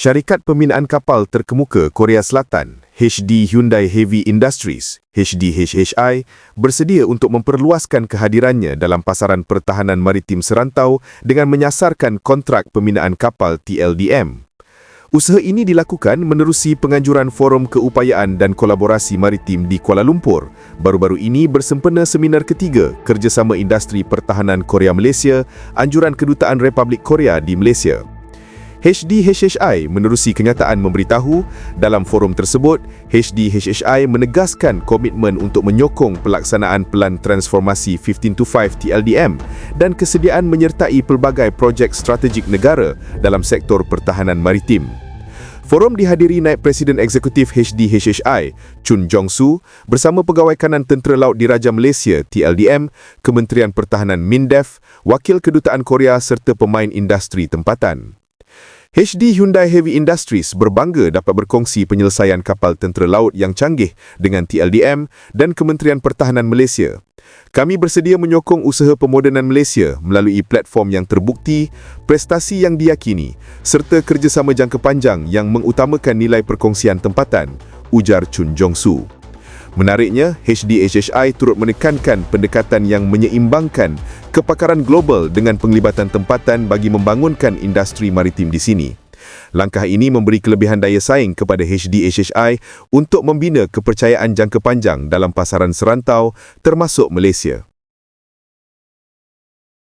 Syarikat Pembinaan Kapal Terkemuka Korea Selatan, HD Hyundai Heavy Industries, HDHHI, bersedia untuk memperluaskan kehadirannya dalam pasaran pertahanan maritim serantau dengan menyasarkan kontrak pembinaan kapal TLDM. Usaha ini dilakukan menerusi penganjuran Forum Keupayaan dan Kolaborasi Maritim di Kuala Lumpur. Baru-baru ini bersempena seminar ketiga Kerjasama Industri Pertahanan Korea Malaysia, Anjuran Kedutaan Republik Korea di Malaysia. HDHHI menerusi kenyataan memberitahu dalam forum tersebut, HDHHI menegaskan komitmen untuk menyokong pelaksanaan Pelan Transformasi 1525 TLDM dan kesediaan menyertai pelbagai projek strategik negara dalam sektor pertahanan maritim. Forum dihadiri Naib Presiden Eksekutif HDHHI, Chun Jong-su, bersama Pegawai Kanan Tentera Laut Diraja Malaysia, TLDM, Kementerian Pertahanan MINDEF, Wakil Kedutaan Korea serta pemain industri tempatan. HD Hyundai Heavy Industries berbangga dapat berkongsi penyelesaian kapal tentera laut yang canggih dengan TLDM dan Kementerian Pertahanan Malaysia. Kami bersedia menyokong usaha pemodenan Malaysia melalui platform yang terbukti, prestasi yang diyakini serta kerjasama jangka panjang yang mengutamakan nilai perkongsian tempatan, ujar Chun Jong-su. Menariknya, HDHHI turut menekankan pendekatan yang menyeimbangkan kepakaran global dengan penglibatan tempatan bagi membangunkan industri maritim di sini. Langkah ini memberi kelebihan daya saing kepada HDHHI untuk membina kepercayaan jangka panjang dalam pasaran serantau termasuk Malaysia.